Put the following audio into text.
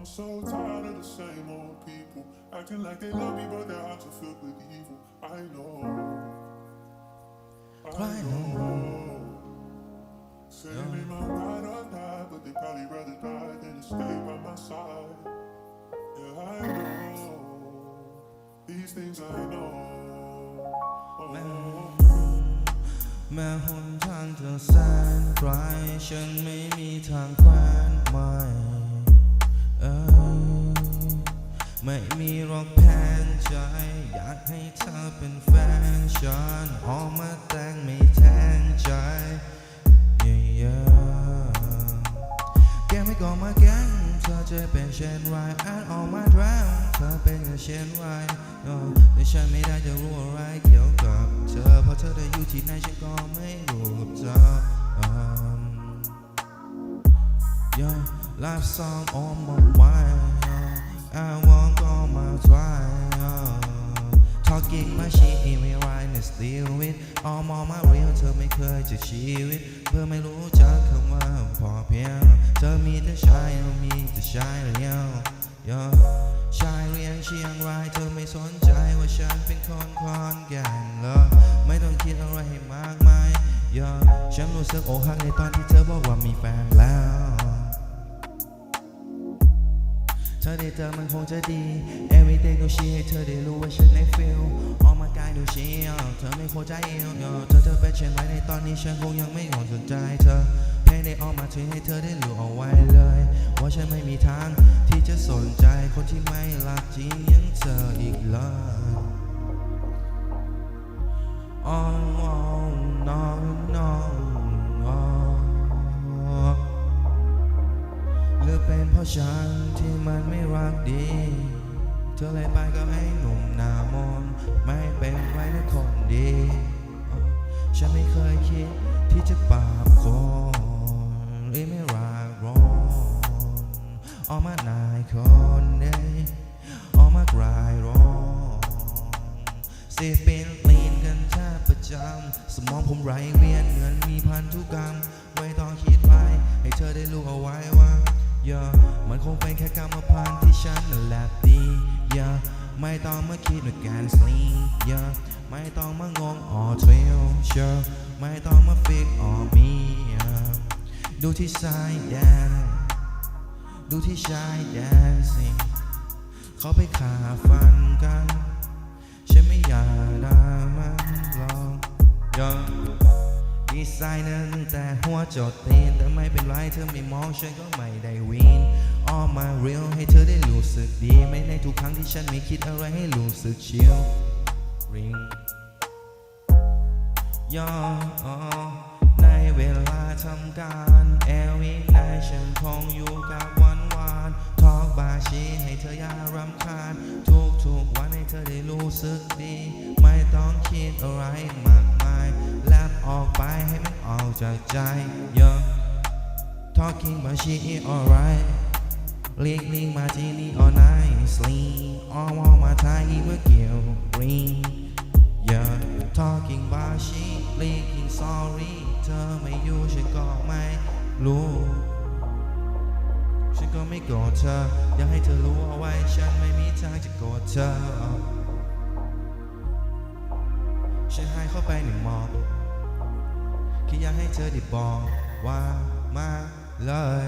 I'm so tired of the same old people acting like they love me, but their hearts are filled with evil. I know. I know. Say they might ride or die, but they probably rather die than to stay by my side. Yeah, I know. These things I know. Oh. แม้หนทางจะแสนไกลฉันไม่มีทางแควนไม่ มีหรอกแผนใจ อยากให้เธอเป็นแฟนฉันออกมาแต่งไม่แทนใจ yeah, yeah. แกไม่ก่อมาแกล้งเธอจะเป็นเช่นไรอ่านออกมาดราวเธอเป็นอย่างเช่นไรเออแต่ฉันไม่ได้จะรู้อะไรเกี่ยวกับเธอเพราะเธอได้อยู่ที่ไหนฉันก็ไม่รู้กับเธอ Yeah, life song on my mind. yeah. I Talking my shit in me right and still with all my my real เธอไม่เคยจะชีวิต เพื่อไม่รู้จักคำว่าพอเพียง เธอมีแต่ชายมีแต่ชายเรียว yeah. ชายเรียงเชียงรายเธอไม่สนใจว่าฉันเป็นคนคอนแก่นเหรอไม่ต้องคิดอะไรให้มากมาย yeah. ฉันรู้สึกอกหักในตอนที่เธอบอกว่ามีแฟนแล้ว เธอได้เจอมันคงจะดี Everything ก็ชี้ให้เธอได้รู้ว่าฉันใน feel ออกมากายดูเชียเธอไม่เข้าใจเองเอเธอเธอเป็นเช่นไรในตอนนี้ฉันคงยังไม่คงสนใจเธอเพลงได้ออกมาช่วยให้เธอได้รู้เอาไว้เลย ว่าฉันไม่มีทางที่จะสนใจคนที่ไม่รักจริงยังเธออีกเลย Oh, oh, no, no, oh. หรือเป็นเพราะฉัน มันไม่รักดี เธอเลยไปกับไอ้หนุ่มหน้ามนไม่เป็นไรนะคนดี ฉันไม่เคยคิดที่จะปราบคนหรือไม่รักร้อนออกมานายคนเดีออกมากรายร้อนเสียเป็นลีนกันแทบประจำสมองผมไหลเวียนเงินมีพันธุกรรมไม่ต้องคิดไปให้เธอได้รู้เอาไว้ว่า อย่ามันคงเป็นแค่กรรมพันธุ์ที่ฉันนั่นแหละดีอย่าไม่ต้องมาคิดในการสลิงอย่าไม่ต้องมางงออเทรลเชอไม่ต้องมาฟิกออมีดูที่สายแดน ดูที่ชายแดนสิเขาไปขาฟันกัน ฉันไม่อยากได้มันหรอกยอม ดีไซเนอร์ตั้งแต่หัวจดตีนแต่ไม่เป็นไรเธอไม่มองฉันก็ไม่ได้วีน All my real ให้เธอได้รู้สึกดี ไม่ในทุกครั้งที่ฉันไม่คิดอะไรให้รู้สึกชิล Ring ย่อในเวลาทำการแอลวินได้ฉันคงอยู่กับวันวานทอกบาชีให้เธออย่ารำคาญ ทุกทุกวันให้เธอได้รู้สึกดี ไม่ต้องคิดอะไรมากมาย จากใจ yeah talking about shit alright เรียกลิงมาที่นี่ all nicely all on my time อีกว่าเกี่ยว ring yeah talking about shit leaking sorry เธอไม่อยู่ฉันก็ไม่รู้ฉันก็ไม่โกรธเธอ อยากให้เธอรู้เอาไว้ ฉันไม่มีทางจะโกรธเธอ ฉันให้เข้าไปหนึ่งมองแค่อยาก ให้เธอได้บอกว่ามาเลย